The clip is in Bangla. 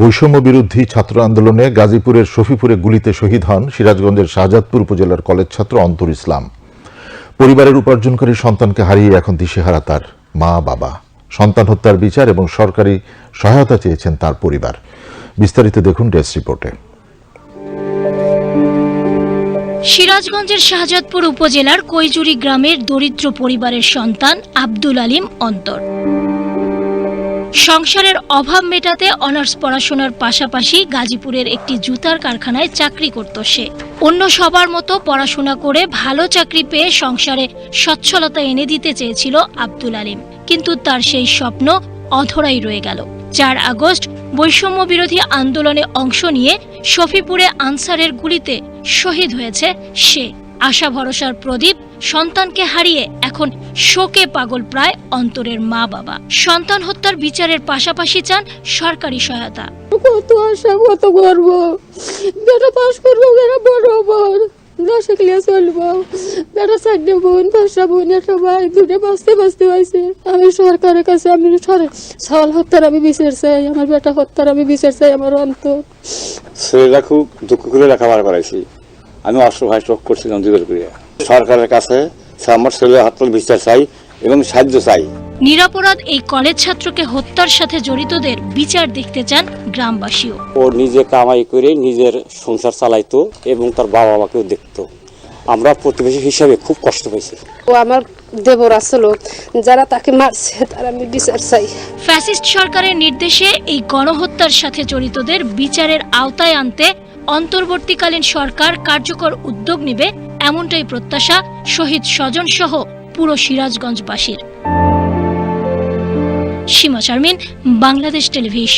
বৈষম্য বিরোধী ছাত্র আন্দোলনে গাজীপুরের শফিপুরে গুলিতে শহীদ হন সিরাজগঞ্জের শাহজাদপুর উপজেলার কলেজ ছাত্র অন্তর ইসলাম। পরিবারের উপার্জনকারী সন্তানকে হারিয়ে এখন দিশেহারা তার মা, বাবা। সন্তান হত্যার বিচার এবং সরকারি সহায়তা চেয়েছেন তার পরিবার। বিস্তারিত দেখুন ডেস্ক রিপোর্টে। সিরাজগঞ্জের শাহজাদপুর উপজেলার কৈজুরি গ্রামের দরিদ্র পরিবারের সন্তান আব্দুল আলিম অন্তর। সংসারের অভাব মেটাতে অনার্স পড়াশোনার পাশাপাশি গাজীপুরের একটি জুতার কারখানায় চাকরি করত সে। অন্য সবার মতো পড়াশোনা করে ভালো চাকরি পেয়ে সংসারে সচ্ছলতা এনে দিতে চেয়েছিল আব্দুল আলিম। কিন্তু তার সেই স্বপ্ন অধরাই রয়ে গেল। চার আগস্ট বৈষম্য বিরোধী আন্দোলনে অংশ নিয়ে শফিপুরে আনসারের গুলিতে শহীদ হয়েছে সে। আশা ভরসার প্রদীপ সন্তানকে হারিয়ে এখন শোকে পাগল প্রায় অন্তরের মা বাবা। সন্তান হত্যার বিচারের পাশাপাশি চান সরকারি সহায়তা। কত আশা কত করব। বেটা পাস করব বেটা বড় বোন দশ ক্লাস চলবো। বেটা চারটে বোন পাঁচটা বোন একটা ভাই দুটো বাঁচতে বাঁচতে পাইছে আমি সরকারের কাছে আমি সর- সওয়াল হত্যার আমি বিচার চাই আমার বেটা হত্যার আমি বিচার চাই আমার অন্তর। ছেলেরা খুব দুঃখ করে লেখাপড়া করাইছি। আমি অসহায় শোক করছিলাম দুবার করে সরকারের কাছে আমার ছেলে হাতল বিচার চাই এবং সাহায্য চাই। নিরাপরাধ এই কলেজ ছাত্রকে হত্যার সাথে জড়িতদের বিচার দেখতে চান গ্রামবাসীও। ও নিজে কামাই করে নিজের সংসার চালাইতো এবং তার বাবা মাকেও দেখতো। আমরা প্রতিবেশী হিসাবে খুব কষ্ট পেয়েছি ও আমার দেবর আসলো যারা তাকে মারছে তার আমি বিচার চাই। ফ্যাসিস্ট সরকারের নির্দেশে এই গণহত্যার সাথে জড়িতদের বিচারের আওতায় আনতে অন্তর্বর্তীকালীন সরকার কার্যকর উদ্যোগ নেবে এমনটাই প্রত্যাশা শহীদ স্বজন সহ পুরো সিরাজগঞ্জবাসীর। সীমা শারমিন বাংলাদেশ টেলিভিশন।